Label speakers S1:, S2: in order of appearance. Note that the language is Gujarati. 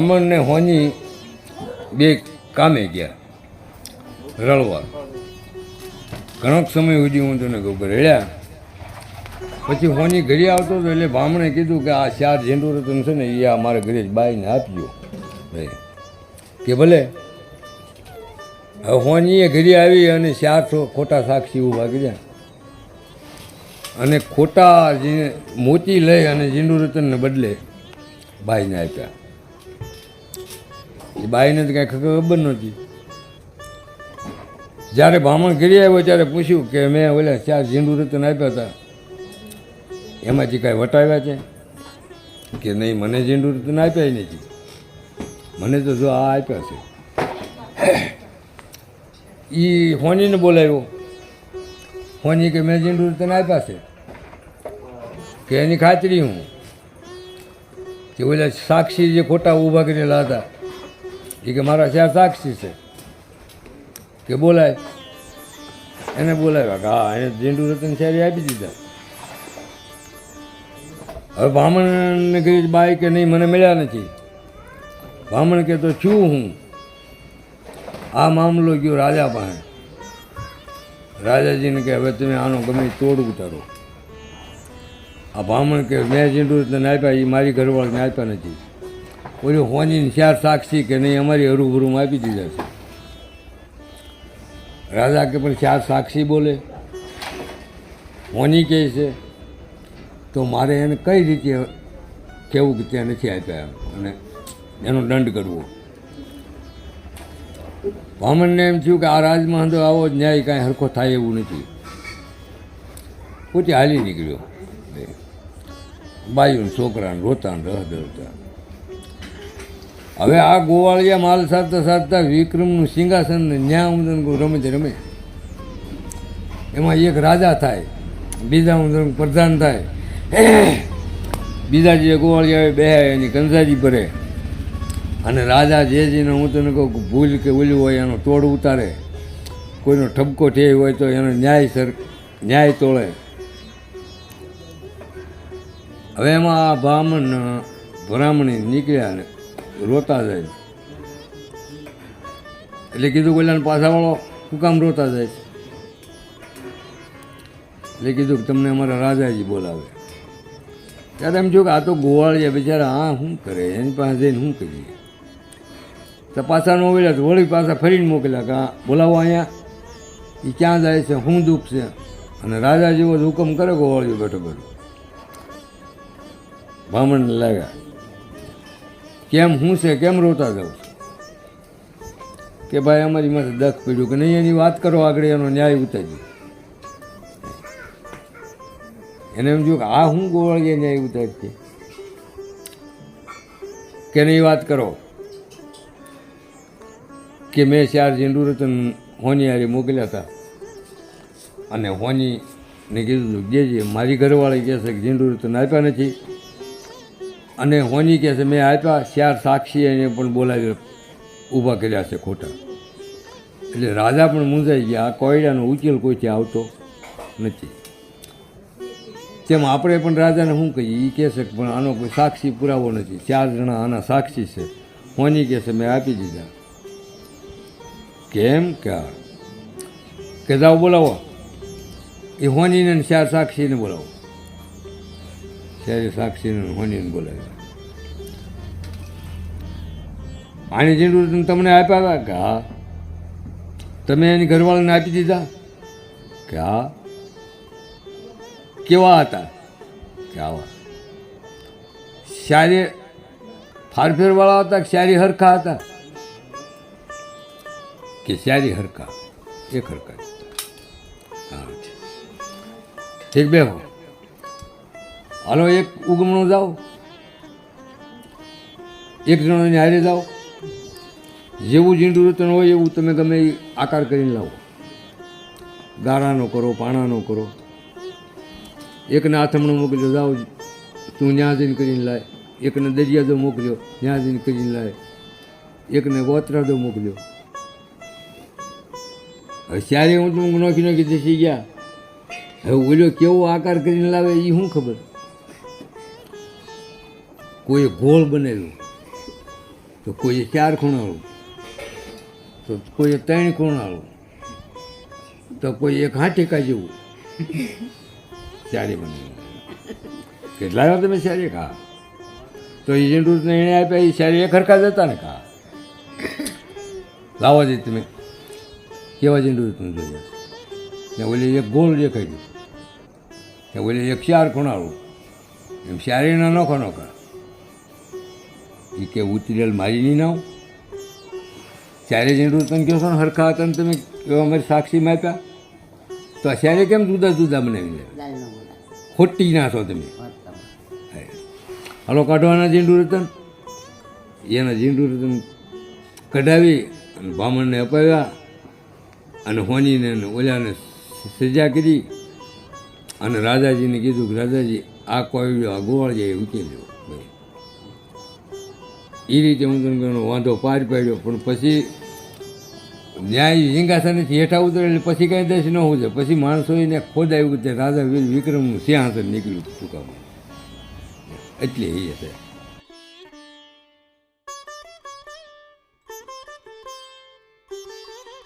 S1: બ્રાહ્મણ ને હોની બે કામે ગયા રળવા ઘણોક સમય સુધી હું તને કહું કે રડ્યા પછી હોની ઘરે આવતો હતો એટલે બ્રાહ્મણે કીધું કે આ ચાર ઝેંડુ રતન છે ને એ આ મારા ઘરે જ બાઈને આપજો. કે ભલે. હોની હોનીએ ઘરે આવી અને ચારસો ખોટા સાક્ષી ઊભા કર્યા. અને ખોટા મોતી લઈ અને ઝીંડુ રતનને બદલે બાઈને આપ્યા. એ બાઈને તો કાંઈ ખબર નહોતી. જ્યારે બ્રાહ્મણ ઘરે આવ્યો ત્યારે પૂછ્યું કે મેં ઓલા ચાર ઝીંડુ રતન આપ્યા હતા. એમાંથી કાંઈ વટાવ્યા છે? કે નહીં, મને ઝીંડુ રતન આપ્યા નથી મને તો જો આ આપ્યા છે. એ હોનીને બોલાવ્યો. હોની કે મેં ઝીંડુ રતન આપ્યા છે? કે એની ખાતરી હું? કે ઓલા સાક્ષી જે ખોટા ઊભા કરેલા હતા એ કે મારા ચાર સાક્ષી છે. કે બોલાય. એને બોલાવ્યા કે હા, એને ઝીંડુ રતન શેરી આપી દીધા. હવે બ્રાહ્મણને કહી બાઈ, કે નહીં, મને મળ્યા નથી. બ્રાહ્મણ કે તો છું હું? આ મામલો ગયો રાજા પાસે. રાજાજીને કે હવે તમે આનો ગમે તોડ ઉતારો. આ બ્રાહ્મણ કે મેં ઝીંડુ રતન આપ્યા, એ મારી ઘરવાળાને આપ્યા નથી. ઓલી હોજીને ચાર સાક્ષી કે નહીં, અમારી હરુભરુમાં આપી દીધા છે. રાજા કે, પણ ચાર સાક્ષી બોલે. હોની કહે છે તો મારે એને કઈ રીતે કહેવું કે ત્યાં નથી આપ્યા અને એનો દંડ કરવો. બ્રાહ્મણને એમ થયું કે આ રાજમાં તો આવો, ન્યાય કાંઈ હરખો થાય એવું નથી. પોતે હાલી નીકળ્યો. બાયું છોકરાને રોતાને રહ દરતા હવે આ ગોવાળિયા માલ સાધતા સાધતા વિક્રમનું સિંહાસન ન્યા તને રમે રમે. એમાં એક રાજા થાય, બીજા હું પ્રધાન થાય. બીજા જે ગોવાળી આવે બે એની કંસાજી ભરે. અને રાજા જે જેને હું તને કહું ભૂલ કે ઓલું હોય એનો તોડ ઉતારે. કોઈનો ઠપકો ઠે હોય તો એનો ન્યાય સર, ન્યાય તોળે હવે એમાં આ બ્રાહ્મણ બ્રાહ્મણી નીકળ્યા ને રોતા જાય એટલે કીધું કોઈલાને પાછાવાળો શું કામ રોતા જાય એટલે કીધું કે તમને અમારા રાજાજી બોલાવે. ત્યારે એમ જો કે આ તો ગોવાળિયા બિચારા હા શું કરે? એની પાસે જઈને શું કરીએ? પાછા ન તો વળી પાછા ફરીને મોકલ્યા કે બોલાવો અહીંયા. એ ક્યાં જાય છે? શું દુઃખ છે? અને રાજા જેવો જ હુકમ કરે ગોવાળિયો બેઠો બેઠો. બ્રાહ્મણને લાગ્યા. કેમ, હું છે? કેમ રોતા જાઉં છું? કે ભાઈ અમારી માથે દખ પીડ્યું કે નહીં? એની વાત કરો આગળ, એનો ન્યાય ઉતારી એને એમ જોયું કે આ હું ગોવાળીએ ન્યાય છે. કે નહીં વાત કરો. કે મેં ચાર ઝીંડુ રતન હોની હારે મોકલ્યા હતા. અને હોનીને કીધું હતું, જે જે મારી ઘરવાળી કહે છે કે ઝીંડુ રતન આપ્યા નથી. અને હોની કહે છે મેં આપ્યા ચાર સાક્ષી એને પણ બોલાવી ઊભા કર્યા છે ખોટા. એટલે રાજા પણ મૂંઝાઈ ગયા. આ કોયડાનો ઉકેલ કોઈથી આવતો નથી. તેમ આપણે પણ રાજાને શું કહીએ એ કહે છે પણ આનો કોઈ સાક્ષી પુરાવો નથી. ચાર જણા આના સાક્ષી છે. હોની કહે છે, મેં આપી દીધા. કેમ? કે કે જાઓ બોલાવો. એ હોનીને ચાર સાક્ષીને બોલાવો. ચારે સાક્ષીને હોનીને બોલાવ્યા આની જેટલું તમને આપ્યા હતા? કે હા. તમે એની ઘરવાળાને આપી દીધા? કે હા. કેવા હતા? કે આવા. શારી ફારફેરવાળા હતા કે શારી હરખા હતા? કે શારી હરખા? એક હરખા હા, ઠીક. બે હાલો, એક ઉગમણો જાઓ. એક જણોને હારે જાઓ. જેવું ઝીંડું રતન હોય એવું તમે ગમે આકાર કરીને લાવો. ગારાનો કરો, પાણાનો કરો. એકને આથમણો મોકલ્યો જાઓ. તું ત્યાં જઈને કરીને લાય. એકને દરિયાદો મોકલ્યો ત્યાં જઈને કરીને લાય. એકને ગોત્રાદો મોકલ્યો હવે ત્યારે હું તું નોખી નોખી દેસી ગયા? હવે ઓલો કેવો આકાર કરીને લાવે એ શું ખબર? કોઈએ ગોળ બનાવ્યું, તો કોઈએ ચાર ખૂણાળું, તો કોઈએ ત્રણ ખૂણાળું, તો કોઈ એક હાટીકા જેવું. ચારે બની. કેટલા વાર તમે ચારે ખા. તો એ જેટલું એણે આપ્યા, એ ચારે હરખા જતા ને ખા. લાવો દે તમે. કેવા જેટલું તમે જોઈ ત્યાં ઓલી એક ગોળ દેખાઈ ગયું. ત્યાં ઓલી એક ચાર ખૂણાળું. એમ ચારેના નોખો નોખા. એ કે ઉતરેલ મારી નહીં નાવ. ચારે જેટલું તમે કહો છો ને, હરખા હતા ને તમે અમારી સાક્ષીમાં આપ્યા? તો આ ચારે કેમ જુદા જુદા બનાવી લે? ખોટી નાખો તમે. હલો કાઢવાના જીંડુ રતન? એના જીંડુ રતન કઢાવી અને બ્રાહ્મણને અપાવ્યા અને હોનીને ઓલાને સજા કરી અને રાજાજીને કીધું કે રાજાજી આ કોઈ આ ગોવાળ જાય ઉકેલ્યો એ રીતે હું તમને વાંધો પાર પાડ્યો પણ પછી ન્યાય સિંહાસનેથી હેઠા ઉતરે એટલે પછી કાંઈ દેશ ન હોય પછી માણસો એને ખોદાયું કે રાજા વીર વિક્રમનું સિંહાસન નીકળ્યું ચૂકવવા એટલે એ છે.